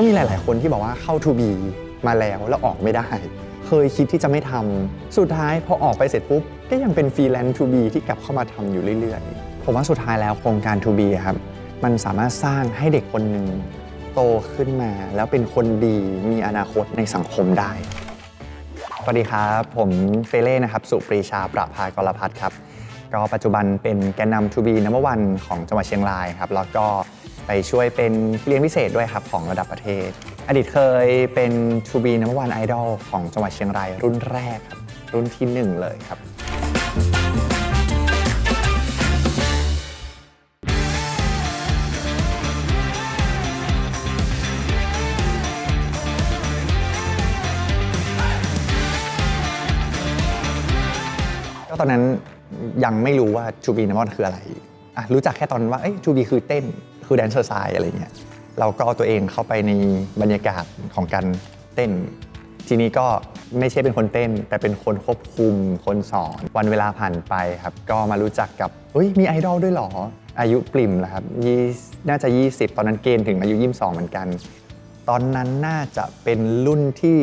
ก็มีหลาย ๆ คนที่บอกว่าเข้า To B มาแล้วแล้วออกไม่ได้ เคยคิดที่จะไม่ทำสุดท้ายพอออกไปเสร็จปุ๊บ ก็ยังเป็นฟรีแลนซ์ To B ที่กลับเข้ามาทำอยู่เรื่อย ๆ ผมว่าสุดท้ายแล้วโครงการ To B ครับมันสามารถสร้างให้เด็กคนหนึ่งโตขึ้นมา แล้วเป็นคนดีมีอนาคตในสังคมได้สวัสดีครับ ผมเฟเล่นะครับ สุปรีชาประภากรพัฒนครับ ก็ปัจจุบันเป็นแกนนำ To be number one ของจังหวัดเชียงรายครับ แล้วก็ ไปช่วยเป็นเลี้ยงพิเศษด้วยครับของระดับประเทศ อดีตเคยเป็น To be number one idol ของจังหวัดเชียงรายรุ่นแรกครับรุ่นที่หนึ่งเลยครับก็ตอนนั้นยังไม่รู้ว่า To be number one คืออะไรอะรู้จักแค่ตอนว่าเอ้ย To be คือเต้น คือแดนเซอร์ไซอะไรเงี้ยเราก็เอาตัวเองเข้าไปในบรรยากาศของการเต้น ทีนี้ก็ไม่ใช่เป็นคนเต้น แต่เป็นคนควบคุมคนสอน วันเวลาผ่านไปครับ ก็มารู้จักกับเฮ้ยมีไอดอลด้วยเหรอ อายุปริ่มแล้วครับยี่น่าจะ 20 ตอนนั้นเกณฑ์ถึงอายุ 22 เหมือนกัน ตอนนั้นน่าจะเป็นรุ่นที่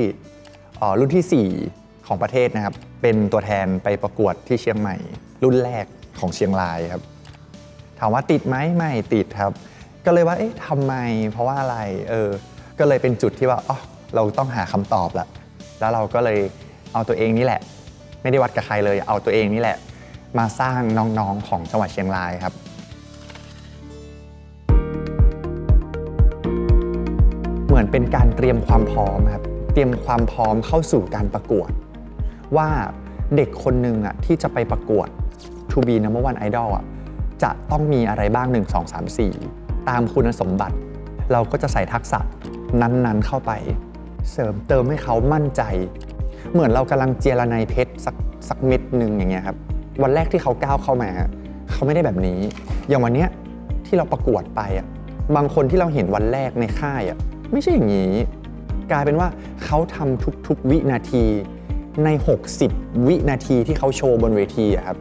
อ่อรุ่นทีสี่ 4 ของประเทศนะครับ เป็นตัวแทนไปประกวดที่เชียงใหม่ รุ่นแรกของเชียงรายครับ ถามว่าติดไหมไม่ติดครับ ก็เลยว่าเอ๊ะทำไม เพราะว่าอะไรเออก็เลยเป็นจุดที่ว่าอ๋อเราต้องหาคำตอบละแล้วเราก็เลยเอาตัวเองนี่แหละ ไม่ได้วัดกับใครเลย เอาตัวเองนี่แหละ มาสร้างน้องๆของจังหวัดเชียงรายครับ เหมือนเป็นการเตรียมความพร้อมครับเตรียมความพร้อมเข้าสู่การประกวด ว่าเด็กคนหนึ่งอะที่จะไปประกวด To be number one idol อะจะต้องมีอะไรบ้าง 1 2 3 4 ตามคุณสมบัติ เราก็จะใส่ทักษะนั้นๆเข้าไป เสริมเติมให้เขามั่นใจ เหมือนเรากำลังเจรไนเพชรสักสักเม็ดหนึ่งอย่างเงี้ยครับวันแรกที่เขาก้าวเข้ามา เขาไม่ได้แบบนี้ อย่างวันเนี้ยที่เราประกวดไปอะบางคนที่เราเห็นวันแรกในค่ายอะไม่ใช่อย่างนี้ กลายเป็นว่าเขาทำทุกๆวินาทีใน 60 วินาทีที่เขาโชว์บนเวทีอะครับ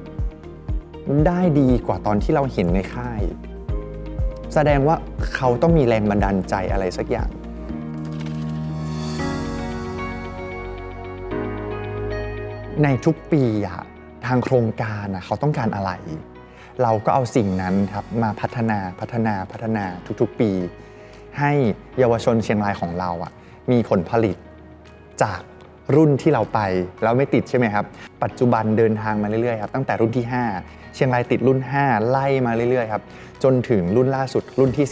ได้ดีกว่าตอนที่เราเห็นในค่าย แสดงว่าเขาต้องมีแรงบันดาลใจอะไรสักอย่างในทุกปีอะทางโครงการอะเขาต้องการอะไร เราก็เอาสิ่งนั้นครับมาพัฒนาพัฒนาพัฒนาทุกๆปี ให้เยาวชนเชียงรายของเราอะมีผลผลิตจาก รุ่นที่เราไปแล้วไม่ติดใช่ไหมครับ ปัจจุบันเดินทางมาเรื่อยๆครับตั้งแต่รุ่นที่ 5 เชียงรายติดรุ่น 5 ไล่มาเรื่อยๆครับจนถึงรุ่นล่าสุดรุ่นที่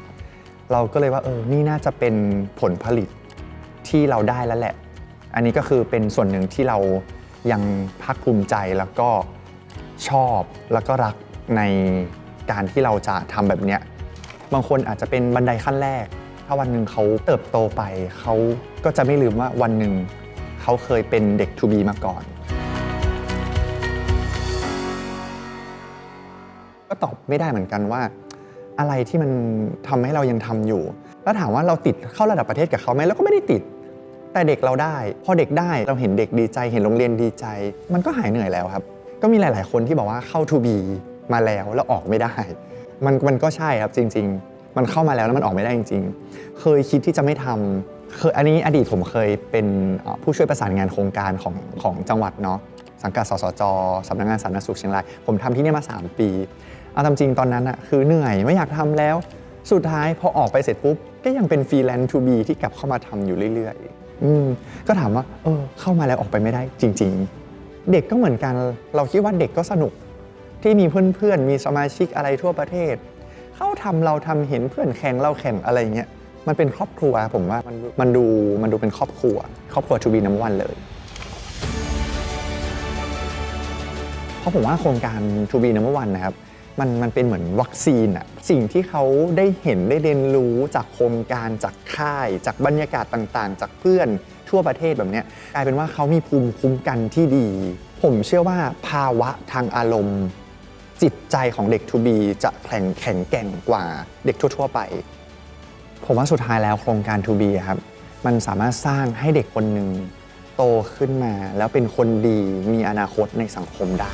15 เราก็เลยว่าเออนี่น่าจะเป็นผลผลิตที่เราได้แล้วแหละ อันนี้ก็คือเป็นส่วนหนึ่งที่เรายังภาคภูมิใจแล้วก็ชอบแล้วก็รักในการที่เราจะทำแบบเนี้ยบางคนอาจจะเป็นบันไดขั้นแรก ถ้าวันหนึ่งเขาเติบโตไปเขาก็จะไม่ลืมว่าวันหนึ่ง เขาเคยเป็นเด็ก to be มาก่อน ก็ตอบไม่ได้เหมือนกันว่า อะไรที่มันทำให้เรายังทำอยู่ แล้วถามว่าเราติดเข้าระดับประเทศกับเขาไหมเราก็ไม่ได้ติด แต่เด็กเราได้ พอเด็กได้เราเห็นเด็กดีใจ เห็นโรงเรียนดีใจ มันก็หายเหนื่อยแล้วครับ ก็มีหลาย ๆ คนที่บอกว่าเข้า to be มาแล้วแล้วออกไม่ได้ มันมันก็ใช่ครับจริง ๆ มันเข้ามาแล้วแล้วมันออกไม่ได้จริง ๆ เคยคิดที่จะไม่ทำ เคยอันนี้อดีตผมเคยเป็นผู้ช่วยประสานงานโครงการของของจังหวัดเนาะสังกัดสสจสำนักงานสาธารณสุขเชียงราย ผมทำที่นี่มา 3 ปีเอาตามจริงตอนนั้นอะคือเหนื่อยไม่อยากทำแล้ว สุดท้ายพอออกไปเสร็จปุ๊บ ก็ยังเป็นฟรีแลนซ์ to be ที่กลับเข้ามาทำอยู่เรื่อยๆอืมก็ถามว่าเออเข้ามาแล้วออกไปไม่ได้จริง ๆ เด็กก็เหมือนกัน เราคิดว่าเด็กก็สนุกที่มีเพื่อนๆมีสมาชิกอะไรทั่วประเทศ เขาทำเราทำเห็นเพื่อนแข่งเราแข่งอะไรอย่างเงี้ย มันเป็นครอบครัวผมว่ามันมันดูมันดูเป็นครอบครัว ครอบครัว to be number one เลย เพราะผมว่าโครงการ To be number one นะครับมันมันเป็นเหมือนวัคซีนอะสิ่งที่เขาได้เห็นได้เรียนรู้จากโครงการจากค่าย จากบรรยากาศต่างๆ จากเพื่อนทั่วประเทศแบบเนี้ยกลายเป็นว่าเขามีภูมิคุ้มกันที่ดี ผมเชื่อว่าภาวะทางอารมณ์ จิตใจของเด็ก To be จะแข็งแข็งแกร่งกว่าเด็กทั่ว ๆ ไป ผมว่าสุดท้ายแล้วโครงการ To be ครับมันสามารถสร้างให้เด็กคนหนึ่งโตขึ้นมา แล้วเป็นคนดีมีอนาคตในสังคมได้